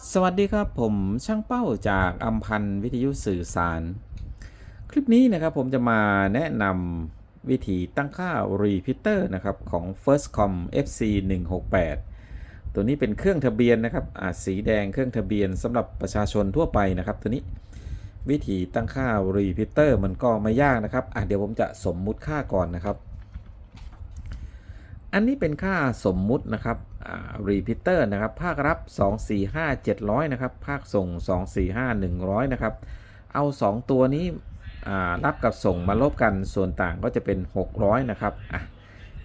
สวัสดีครับผมช่างเป้าจากอัมพันธ์วิทยุสื่อสาร คลิปนี้นะครับผมจะมาแนะนำวิธีตั้งค่า repeater นะครับของ Firstcom FC 168ตัวนี้เป็นเครื่องทะเบียนนะครับอ่าสีแดงเครื่องทะเบียนสำหรับประชาชนทั่วไปนะครับ ตัวนี้วิธีตั้งค่า repeater มันก็ไม่ยากนะครับอะเดี๋ยวผมจะสมมุติค่าก่อนนะครับ อันนี้เป็นค่าสมมุตินะครับ รีพิเตอร์นะครับ ภาครับ 245 700 นะครับ ภาคส่ง 245 100 นะครับ เอา 2 ตัวนี้รับกับส่งมาลบกันส่วนต่างก็จะเป็น 600 นะครับอะ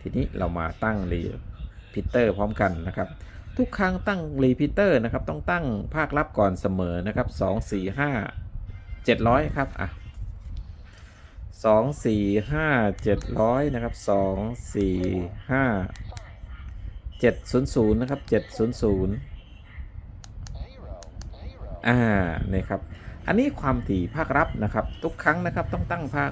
ทีนี้เรามาตั้งรีพิเตอร์พร้อมกันนะครับ ทุกครั้งตั้งรีพิเตอร์นะครับ ต้องตั้งภาครับก่อนเสมอนะครับ 245 700 ครับอะสองสี่ห้าเจ็ดร้อยนะครับสอง สี่ห้าเจ็ดศูนย์ศูนย์นะครับเจ็ดศูนย์ศูนย์อ่านี่ครับ อันนี้ความถี่ภาครับนะครับ ทุกครั้งนะครับต้องตั้งภาค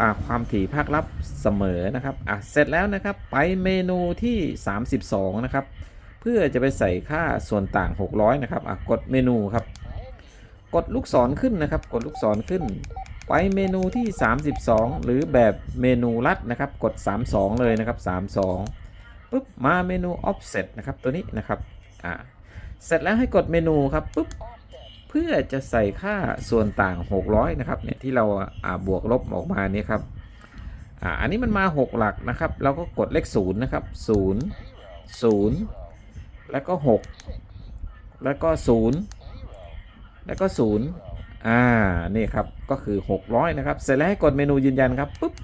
อ่าความถี่ภาครับเสมอนะครับอะเสร็จแล้วนะครับไปเมนูที่ 32 นะครับ เพื่อจะไปใส่ค่าส่วนต่าง 600 นะครับอะกดเมนูครับ กดลูกศรขึ้นนะครับ กดลูกศรขึ้น ไปเมนูที่ 32 หรือแบบเมนูลัดนะครับ กด 32 เลยนะครับ 32 ปุ๊บมาเมนู offset นะครับตัวนี้นะครับอ่าเสร็จแล้วให้กดเมนูครับปุ๊บเพื่อจะใส่ค่าส่วนต่าง 600 นะครับเนี่ยที่เราอ่าบวกลบออกมาเนี่ยครับอ่าอันนี้มันมา 6 หลักนะครับ เราก็กดเลข0นะครับ0 0 แล้วก็ 6 แล้วก็ 0 แล้วก็ 0อ่านี่ครับก็คือ 600 นะครับ เสร็จแล้วให้กดเมนูยืนยันครับปุ๊บ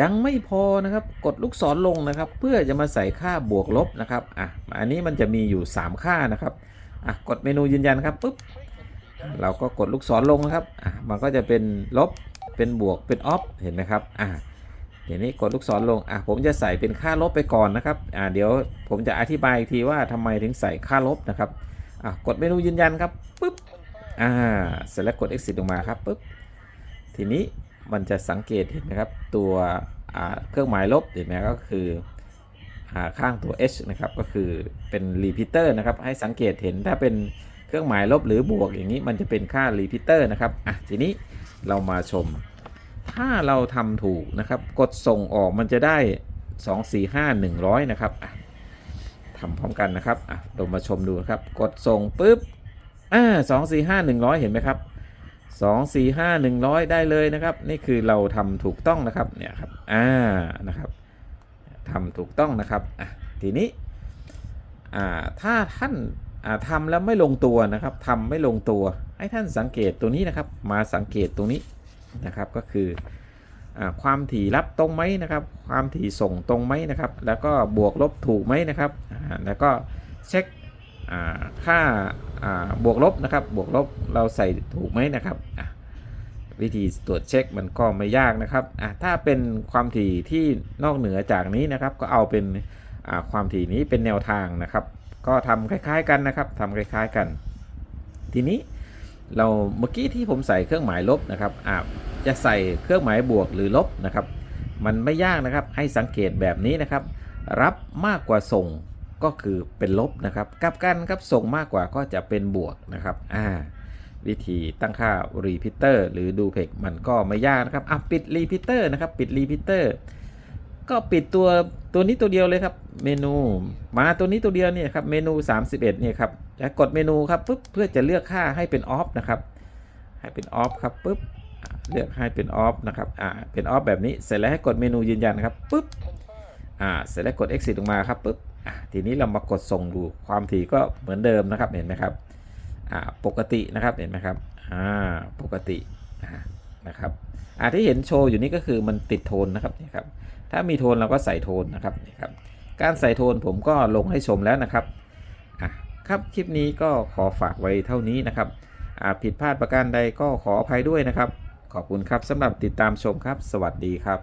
ยังไม่พอนะครับกดลูกศรลงนะครับ เพื่อจะมาใส่ค่าบวกลบนะครับอะอันนี้มันจะมีอยู่ 3 ค่านะครับอะกดเมนูยืนยันครับปุ๊บเราก็กดลูกศรลงนะครับอะมันก็จะเป็นลบเป็นบวกเป็นออฟเห็นไหมครับอะเดี๋ยวนี้กดลูกศรลงอะผมจะใส่เป็นค่าลบไปก่อนนะครับอ่าเดี๋ยวผมจะอธิบายอีกทีว่าทำไมถึงใส่ค่าลบนะครับอะกดเมนูยืนยันครับปุ๊บอ่าเสร็จแล้วกด exit ลงมาครับปุ๊บทีนี้ มันจะสังเกตเห็นไหมครับตัวเครื่องหมายลบเห็นไหมก็คืออข้างตัว h นะครับก็คือเป็น repeater นะครับให้สังเกตเห็นถ้าเป็นเครื่องหมายลบหรือบวกอย่างนี้มันจะเป็นค่า repeater นะครับอะทีนี้เรามาชม ถ้าเราทำถูกนะครับกดส่งออกมันจะได้ 2 4 5 100 นะครับอะทำพร้อมกันนะครับอะเรามาชมดูครับ กดส่งปุ๊บอ่าสองสี่ห้าหนึ่งร้อยเห็นไหมครับ สองสี่ห้าหนึ่งร้อยได้เลยนะครับ นี่คือเราทำถูกต้องนะครับเนี่ยครับอ่านะครับทำถูกต้องนะครับอะทีนี้อ่าถ้าท่านอ่าทำแล้วไม่ลงตัวนะครับทำไม่ลงตัว ให้ท่านสังเกตตัวนี้นะครับ มาสังเกตตรงนี้นะครับก็คืออ่าความถี่รับตรงไหมนะครับ ความถี่ส่งตรงไหมนะครับ แล้วก็บวกลบถูกไหมนะครับอ่าแล้วก็เช็ค ค่าบวกลบนะครับบวกลบเราใส่ถูกไหมนะครับวิธีตรวจเช็คมันก็ไม่ยากนะครับถ้าเป็นความถี่ที่นอกเหนือจากนี้นะครับ ก็เอาเป็นความถี่นี้เป็นแนวทางนะครับ ก็ทำคล้ายๆกันนะครับทำคล้ายๆกัน ทีนี้เราเมื่อกี้ที่ผมใส่เครื่องหมายลบนะครับะจะใส่เครื่องหมายบวกหรือลบนะครับ มันไม่ยากนะครับให้สังเกตแบบนี้นะครับ รับมากกว่าส่ง ก็คือเป็นลบนะครับกลับกันครับส่งมากกว่าก็จะเป็นบวกนะครับอ่าวิธีตั้งค่า repeater หรือดูเพกมันก็ไม่ยากนะครับอะปิด repeater นะครับปิด repeater ก็ปิดตัวตัวนี้ตัวเดียวเลยครับเมนูมาตัวนี้ตัวเดียวเนี่ยครับเมนู 31เนี่ยครับจะกดเมนูครับปุ๊บเพื่อจะเลือกค่าให้เป็น off นะครับให้เป็น off ครับปุ๊บเลือกให้เป็น off นะครับอ่าเป็น off แบบนี้เสร็จแล้วให้กดเมนูยืนยันครับปุ๊บอ่าเสร็จแล้วกด exit ลงมาครับปุ๊บ ทีนี้เรามากดส่งดูความถี่ก็เหมือนเดิมนะครับเห็นไหมครับปกตินะครับเห็นไหมครับอ่าปกตินะครับอ่าที่เห็นโชว์อยู่นี่ก็คือมันติดโทนนะครับนี่ครับถ้ามีโทนเราก็ใส่โทนนะครับนี่ครับการใส่โทนผมก็ลงให้ชมแล้วนะครับอะครับคลิปนี้ก็ขอฝากไว้เท่านี้นะครับอ่าผิดพลาดประการใดก็ขออภัยด้วยนะครับ ขอบคุณครับสำหรับติดตามชมครับ สวัสดีครับ